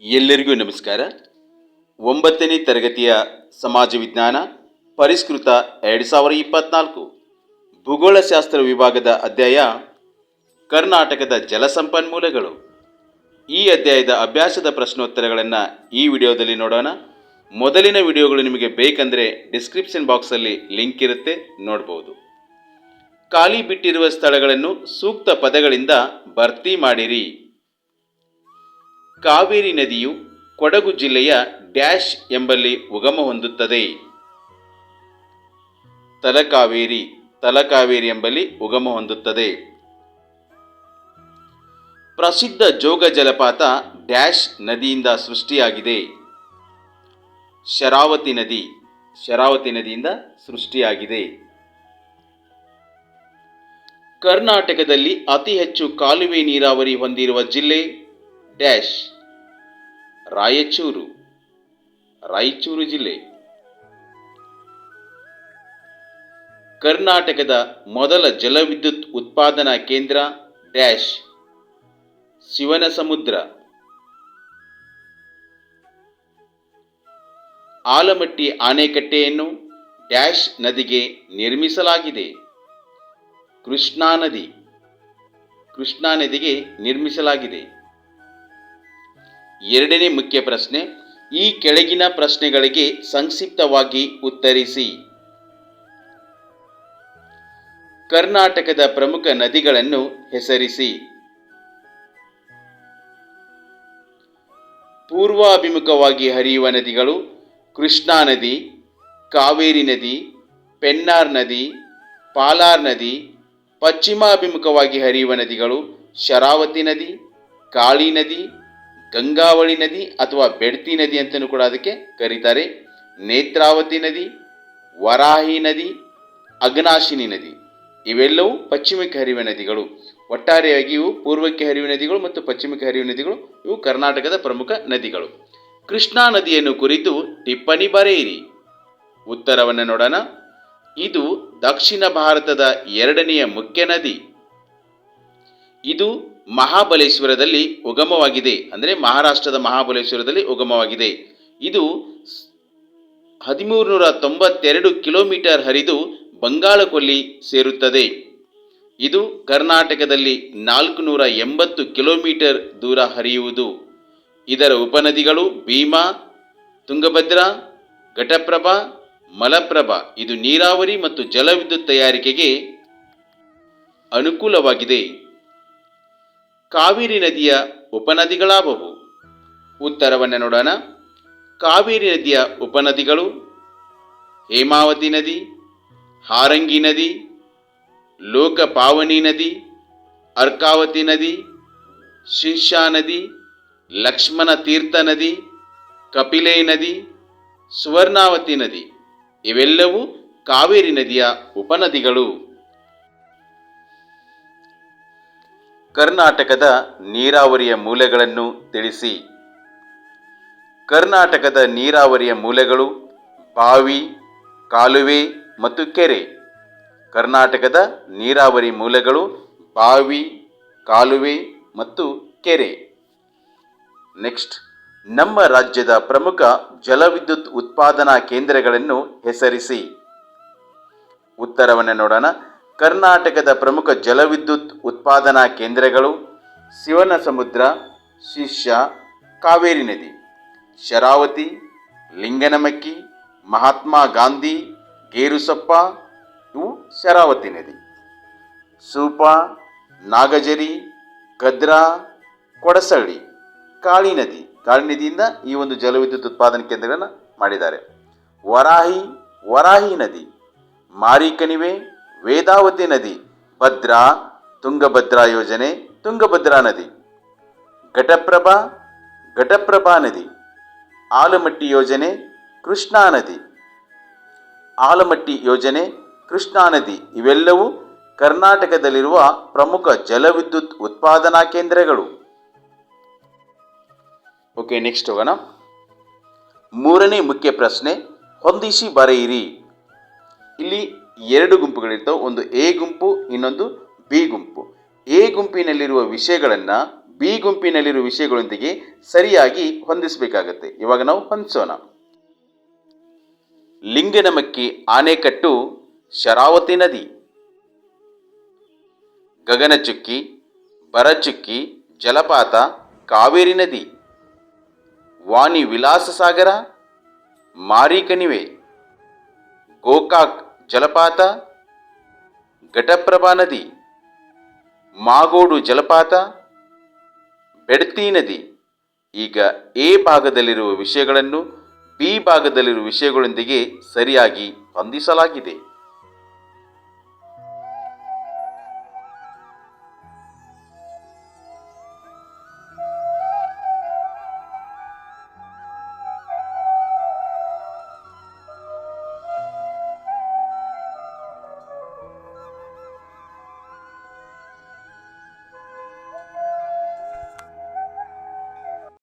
ಎಲ್ಲರಿಗೂ ನಮಸ್ಕಾರ. ಒಂಬತ್ತನೇ ತರಗತಿಯ ಸಮಾಜ ವಿಜ್ಞಾನ ಪರಿಷ್ಕೃತ ಎರಡು ಸಾವಿರ ಇಪ್ಪತ್ನಾಲ್ಕು ಭೂಗೋಳಶಾಸ್ತ್ರ ವಿಭಾಗದ ಅಧ್ಯಾಯ ಕರ್ನಾಟಕದ ಜಲಸಂಪನ್ಮೂಲಗಳು ಈ ಅಧ್ಯಾಯದ ಅಭ್ಯಾಸದ ಪ್ರಶ್ನೋತ್ತರಗಳನ್ನು ಈ ವಿಡಿಯೋದಲ್ಲಿ ನೋಡೋಣ. ಮೊದಲಿನ ವಿಡಿಯೋಗಳು ನಿಮಗೆ ಬೇಕಂದರೆ ಡಿಸ್ಕ್ರಿಪ್ಷನ್ ಬಾಕ್ಸಲ್ಲಿ ಲಿಂಕ್ ಇರುತ್ತೆ, ನೋಡ್ಬೋದು. ಖಾಲಿ ಬಿಟ್ಟಿರುವ ಸ್ಥಳಗಳನ್ನು ಸೂಕ್ತ ಪದಗಳಿಂದ ಭರ್ತಿ ಮಾಡಿರಿ. ಕಾವೇರಿ ನದಿಯು ಕೊಡಗು ಜಿಲ್ಲೆಯ ಡ್ಯಾಶ್ ಎಂಬಲ್ಲಿ ಉಗಮ ಹೊಂದುತ್ತದೆ. ತಲಕಾವೇರಿ ತಲಕಾವೇರಿ ಎಂಬಲ್ಲಿ ಉಗಮ ಹೊಂದುತ್ತದೆ. ಪ್ರಸಿದ್ಧ ಜೋಗ ಜಲಪಾತ ಡ್ಯಾಶ್ ನದಿಯಿಂದ ಸೃಷ್ಟಿಯಾಗಿದೆ. ಶರಾವತಿ ನದಿ, ಶರಾವತಿ ನದಿಯಿಂದ ಸೃಷ್ಟಿಯಾಗಿದೆ. ಕರ್ನಾಟಕದಲ್ಲಿ ಅತಿ ಹೆಚ್ಚು ಕಾಲುವೆ ನೀರಾವರಿ ಹೊಂದಿರುವ ಜಿಲ್ಲೆ ಡ್ಯಾಶ್. ರಾಯಚೂರು ರಾಯಚೂರು ಜಿಲ್ಲೆ. ಕರ್ನಾಟಕದ ಮೊದಲ ಜಲವಿದ್ಯುತ್ ಉತ್ಪಾದನಾ ಕೇಂದ್ರ ಡ್ಯಾಶ್ ಶಿವನ ಸಮುದ್ರ ಆಲಮಟ್ಟಿ ಆಣೆಕಟ್ಟೆಯನ್ನು ಡ್ಯಾಶ್ ನದಿಗೆ ನಿರ್ಮಿಸಲಾಗಿದೆ. ಕೃಷ್ಣಾ ನದಿ, ಕೃಷ್ಣಾ ನದಿಗೆ ನಿರ್ಮಿಸಲಾಗಿದೆ. ಎರಡನೇ ಮುಖ್ಯ ಪ್ರಶ್ನೆ, ಈ ಕೆಳಗಿನ ಪ್ರಶ್ನೆಗಳಿಗೆ ಸಂಕ್ಷಿಪ್ತವಾಗಿ ಉತ್ತರಿಸಿ. ಕರ್ನಾಟಕದ ಪ್ರಮುಖ ನದಿಗಳನ್ನು ಹೆಸರಿಸಿ. ಪೂರ್ವಾಭಿಮುಖವಾಗಿ ಹರಿಯುವ ನದಿಗಳು ಕೃಷ್ಣಾ ನದಿ, ಕಾವೇರಿ ನದಿ, ಪೆನ್ನಾರ್ ನದಿ, ಪಾಲಾರ್ ನದಿ, ಪಶ್ಚಿಮಾಭಿಮುಖವಾಗಿ ಹರಿಯುವ ನದಿಗಳು ಶರಾವತಿ ನದಿ, ಕಾಳಿ ನದಿ ಗಂಗಾವಳಿ ನದಿ ಅಥವಾ ಬೆಡ್ತಿ ನದಿ ಅಂತಲೂ ಕೂಡ ಅದಕ್ಕೆ ಕರೀತಾರೆ. ನೇತ್ರಾವತಿ ನದಿ, ವರಾಹಿ ನದಿ, ಅಗ್ನಾಶಿನಿ ನದಿ, ಇವೆಲ್ಲವೂ ಪಶ್ಚಿಮಕ್ಕೆ ಹರಿವೆ ನದಿಗಳು. ಒಟ್ಟಾರೆಯಾಗಿ ಇವು ಪೂರ್ವಕ್ಕೆ ಹರಿವೆ ನದಿಗಳು ಮತ್ತು ಪಶ್ಚಿಮಕ್ಕೆ ಹರಿವೆ ನದಿಗಳು. ಇವು ಕರ್ನಾಟಕದ ಪ್ರಮುಖ ನದಿಗಳು. ಕೃಷ್ಣಾ ನದಿಯನ್ನು ಕುರಿತು ಟಿಪ್ಪಣಿ ಬರೆಯಿರಿ. ಉತ್ತರವನ್ನು ನೋಡೋಣ. ಇದು ದಕ್ಷಿಣ ಭಾರತದ ಎರಡನೆಯ ಮುಖ್ಯ ನದಿ. ಇದು ಮಹಾಬಲೇಶ್ವರದಲ್ಲಿ ಉಗಮವಾಗಿದೆ. ಅಂದರೆ ಮಹಾರಾಷ್ಟ್ರದ ಮಹಾಬಲೇಶ್ವರದಲ್ಲಿ ಉಗಮವಾಗಿದೆ. ಇದು ಹದಿಮೂರು ನೂರ ತೊಂಬತ್ತೆರಡು ಕಿಲೋಮೀಟರ್ ಹರಿದು ಬಂಗಾಳಕೊಲ್ಲಿ ಸೇರುತ್ತದೆ. ಇದು ಕರ್ನಾಟಕದಲ್ಲಿ ನಾಲ್ಕು ನೂರ ಎಂಬತ್ತು ಕಿಲೋಮೀಟರ್ ದೂರ ಹರಿಯುವುದು. ಇದರ ಉಪನದಿಗಳು ಭೀಮಾ, ತುಂಗಭದ್ರಾ, ಘಟಪ್ರಭಾ, ಮಲಪ್ರಭಾ. ಇದು ನೀರಾವರಿ ಮತ್ತು ಜಲವಿದ್ಯುತ್ ತಯಾರಿಕೆಗೆ ಅನುಕೂಲವಾಗಿದೆ. ಕಾವೇರಿ ನದಿಯ ಉಪನದಿಗಳಾವವು. ಉತ್ತರವನ್ನು ನೋಡೋಣ ಕಾವೇರಿ ನದಿಯ ಉಪನದಿಗಳು ಹೇಮಾವತಿ ನದಿ, ಹಾರಂಗಿ ನದಿ, ಲೋಕಪಾವನಿ ನದಿ, ಅರ್ಕಾವತಿ ನದಿ, ಶಿರ್ಷಾ ನದಿ, ಲಕ್ಷ್ಮಣ ತೀರ್ಥ ನದಿ, ಕಪಿಲೆ ನದಿ, ಸುವರ್ಣಾವತಿ ನದಿ. ಇವೆಲ್ಲವೂ ಕಾವೇರಿ ನದಿಯ ಉಪನದಿಗಳು. ಕರ್ನಾಟಕದ ನೀರಾವರಿಯ ಮೂಲಗಳನ್ನು ತಿಳಿಸಿ. ಕರ್ನಾಟಕದ ನೀರಾವರಿಯ ಮೂಲಗಳು ಬಾವಿ, ಕಾಲುವೆ ಮತ್ತು ಕೆರೆ. ಕರ್ನಾಟಕದ ನೀರಾವರಿ ಮೂಲಗಳು ಬಾವಿ, ಕಾಲುವೆ ಮತ್ತು ಕೆರೆ. ನೆಕ್ಸ್ಟ್, ನಮ್ಮ ರಾಜ್ಯದ ಪ್ರಮುಖ ಜಲವಿದ್ಯುತ್ ಉತ್ಪಾದನಾ ಕೇಂದ್ರಗಳನ್ನು ಹೆಸರಿಸಿ. ಉತ್ತರವನ್ನು ನೋಡೋಣ. ಕರ್ನಾಟಕದ ಪ್ರಮುಖ ಜಲವಿದ್ಯುತ್ ಉತ್ಪಾದನಾ ಕೇಂದ್ರಗಳು ಶಿವನ ಸಮುದ್ರ ಶಿಷ್ಯ, ಕಾವೇರಿ ನದಿ, ಶರಾವತಿ, ಲಿಂಗನಮಕ್ಕಿ, ಮಹಾತ್ಮ ಗಾಂಧಿ, ಗೇರುಸಪ್ಪ, ಇವು ಶರಾವತಿ ನದಿ. ಸೂಪ, ನಾಗಜರಿ, ಗದ್ರಾ, ಕೊಡಸಳ್ಳಿ, ಕಾಳಿ ನದಿ. ಕಾಳಿ ನದಿಯಿಂದ ಈ ಒಂದು ಜಲವಿದ್ಯುತ್ ಉತ್ಪಾದನಾ ಕೇಂದ್ರಗಳನ್ನು ಮಾಡಿದ್ದಾರೆ. ವರಾಹಿ ವರಾಹಿ ನದಿ ಮಾರಿಕಣಿವೆ ವೇದಾವತಿ ನದಿ, ಭದ್ರಾ, ತುಂಗಭದ್ರಾ ಯೋಜನೆ, ತುಂಗಭದ್ರಾ ನದಿ. ಘಟಪ್ರಭಾ ಘಟಪ್ರಭಾ ನದಿ. ಆಲಮಟ್ಟಿ ಯೋಜನೆ, ಕೃಷ್ಣಾ ನದಿ. ಆಲಮಟ್ಟಿ ಯೋಜನೆ, ಕೃಷ್ಣಾ ನದಿ. ಇವೆಲ್ಲವೂ ಕರ್ನಾಟಕದಲ್ಲಿರುವ ಪ್ರಮುಖ ಜಲವಿದ್ಯುತ್ ಉತ್ಪಾದನಾ ಕೇಂದ್ರಗಳು. ಓಕೆ, ನೆಕ್ಸ್ಟ್ ಹೋಗೋಣ. ಮೂರನೇ ಮುಖ್ಯ ಪ್ರಶ್ನೆ, ಹೊಂದಿಸಿ ಬರೆಯಿರಿ. ಇಲ್ಲಿ ಎರಡು ಗುಂಪುಗಳಿರ್ತವೆ. ಒಂದು ಎ ಗುಂಪು, ಇನ್ನೊಂದು ಬಿ ಗುಂಪು. ಎ ಗುಂಪಿನಲ್ಲಿರುವ ವಿಷಯಗಳನ್ನು ಬಿ ಗುಂಪಿನಲ್ಲಿರುವ ವಿಷಯಗಳೊಂದಿಗೆ ಸರಿಯಾಗಿ ಹೊಂದಿಸಬೇಕಾಗತ್ತೆ. ಇವಾಗ ನಾವು ಹೊಂದಿಸೋಣ. ಲಿಂಗನಮಕ್ಕಿ ಆನೆಕಟ್ಟು, ಶರಾವತಿ ನದಿ. ಗಗನಚುಕ್ಕಿ ಬರಚುಕ್ಕಿ ಜಲಪಾತ, ಕಾವೇರಿ ನದಿ. ವಾಣಿ ವಿಲಾಸ ಸಾಗರ ಮಾರಿಕಣಿವೆ. ಗೋಕಾಕ್ ಜಲಪಾತ, ಘಟಪ್ರಭಾ ನದಿ, ಮಾಗೋಡು ಜಲಪಾತ, ಬೆಡ್ತಿ ನದಿ. ಈಗ ಎ ಭಾಗದಲ್ಲಿರುವ ವಿಷಯಗಳನ್ನು ಬಿ ಭಾಗದಲ್ಲಿರುವ ವಿಷಯಗಳೊಂದಿಗೆ ಸರಿಯಾಗಿ ಹೊಂದಿಸಲಾಗಿದೆ